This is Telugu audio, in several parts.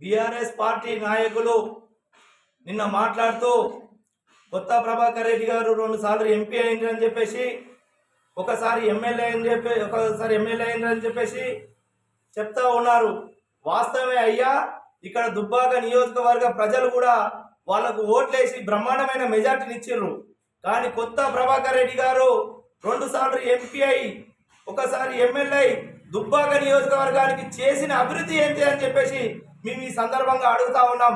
బీఆర్ఎస్ పార్టీ నాయకులు నిన్న మాట్లాడుతూ కొత్త ప్రభాకర్ రెడ్డి గారు రెండు సార్లు ఎంపీ అయిందని చెప్పేసి ఒకసారి ఎమ్మెల్యే అని చెప్పి ఒకసారి ఎమ్మెల్యే అయిందని చెప్పేసి చెప్తా ఉన్నారు. వాస్తవమే అయ్యా ఇక్కడ దుబ్బాక నియోజకవర్గ ప్రజలు కూడా వాళ్ళకు ఓట్లేసి బ్రహ్మాండమైన మెజార్టీని ఇచ్చిర్రు. కానీ కొత్త ప్రభాకర్ రెడ్డి గారు రెండుసార్లు ఎంపీ అయి ఒకసారి ఎమ్మెల్యే దుబ్బాక నియోజకవర్గానికి చేసిన అభివృద్ధి ఏంటి అని చెప్పేసి మేము ఈ సందర్భంగా అడుగుతా ఉన్నాం.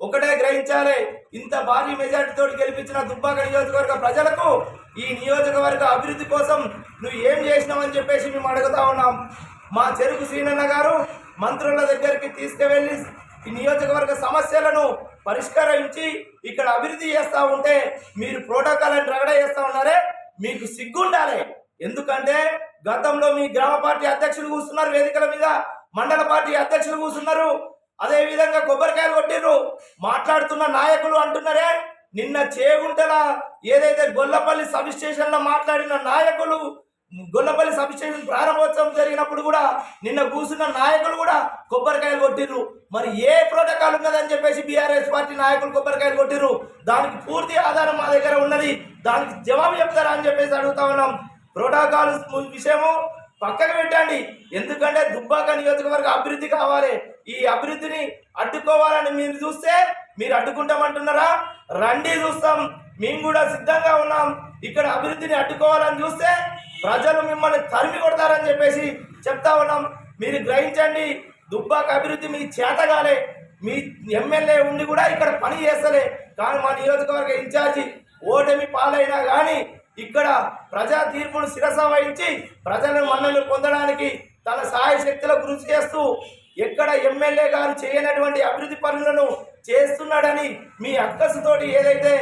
ఒకటే గ్రహించాలి ఇంత భారీ మెజార్టీతో గెలిపించిన దుబ్బాక నియోజకవర్గ ప్రజలకు ఈ నియోజకవర్గ అభివృద్ధి కోసం నువ్వు ఏం చేసినావని చెప్పేసి మేము అడుగుతా ఉన్నాం. మా చెరుకు శ్రీనన్న గారు మంత్రుల దగ్గరికి తీసుకువెళ్ళి ఈ నియోజకవర్గ సమస్యలను పరిష్కరించి ఇక్కడ అభివృద్ధి చేస్తూ ఉంటే మీరు ప్రోటోకాల్ అని రగడ చేస్తూ ఉన్నారే మీకు సిగ్గుండాలి. ఎందుకంటే గతంలో మీ గ్రామ పార్టీ అధ్యక్షులు కూర్చున్నారు వేదికల మీద మండల పార్టీ అధ్యక్షులు కూర్చున్నారు. అదే విధంగా కొబ్బరికాయలు కొట్టిర్రు. మాట్లాడుతున్న నాయకులు అంటున్నారే నిన్న చేగుంటల ఏదైతే గొల్లపల్లి సబ్ స్టేషన్లో మాట్లాడిన నాయకులు గొల్లపల్లి సబ్ స్టేషన్ ప్రారంభోత్సవం జరిగినప్పుడు కూడా నిన్న కూర్చున్న నాయకులు కూడా కొబ్బరికాయలు కొట్టిర్రు. మరి ఏ ప్రోటోకాల్ ఉన్నదని చెప్పేసి బీఆర్ఎస్ పార్టీ నాయకులు కొబ్బరికాయలు కొట్టిర్రు? దానికి పూర్తి ఆధారం మా దగ్గర ఉన్నది. దానికి జవాబు చెప్తారా అని చెప్పేసి అడుగుతా ఉన్నాం. ప్రోటోకాల్ విషయము పక్కకు పెట్టండి. ఎందుకంటే దుబ్బాక నియోజకవర్గ అభివృద్ధి కావాలి. ఈ అభివృద్ధిని అడ్డుకోవాలని మీరు చూస్తే మీరు అడ్డుకుంటామంటున్నారా? రండి చూస్తాం. మేము కూడా సిద్ధంగా ఉన్నాం. ఇక్కడ అభివృద్ధిని అడ్డుకోవాలని చూస్తే ప్రజలు మిమ్మల్ని తరిమి కొడతారని చెప్పేసి చెప్తా ఉన్నాం. మీరు గ్రహించండి దుబ్బాక అభివృద్ధి మీ చేతగాలే మీ ఎమ్మెల్యే ఉండి కూడా ఇక్కడ పని చేస్తలే. కానీ మా నియోజకవర్గ ఇన్ఛార్జి ఓటమి పాలైనా కానీ ఇక్కడ ప్రజా తీర్పును శిరస వహించి ప్రజల మన్నలు పొందడానికి తన సహాయ శక్తుల కృషి చేస్తూ ఎక్కడ ఎమ్మెల్యే గారు చేయనటువంటి అభివృద్ధి పనులను చేస్తున్నాడని మీ అక్కసుతోటి ఏదైతే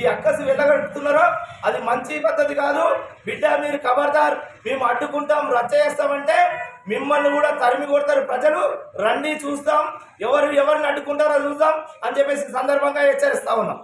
ఈ అక్కసు వెళ్ళగడుతున్నారో అది మంచి పద్ధతి కాదు. బిడ్డ మీరు ఖబర్దార్ మేము అడ్డుకుంటాం రచ్చ చేస్తామంటే మిమ్మల్ని కూడా తరిమి కొడతారు ప్రజలు. రండి చూస్తాం ఎవరు ఎవరిని అడ్డుకుంటారో చూద్దాం అని చెప్పేసి సందర్భంగా హెచ్చరిస్తా ఉన్నాం.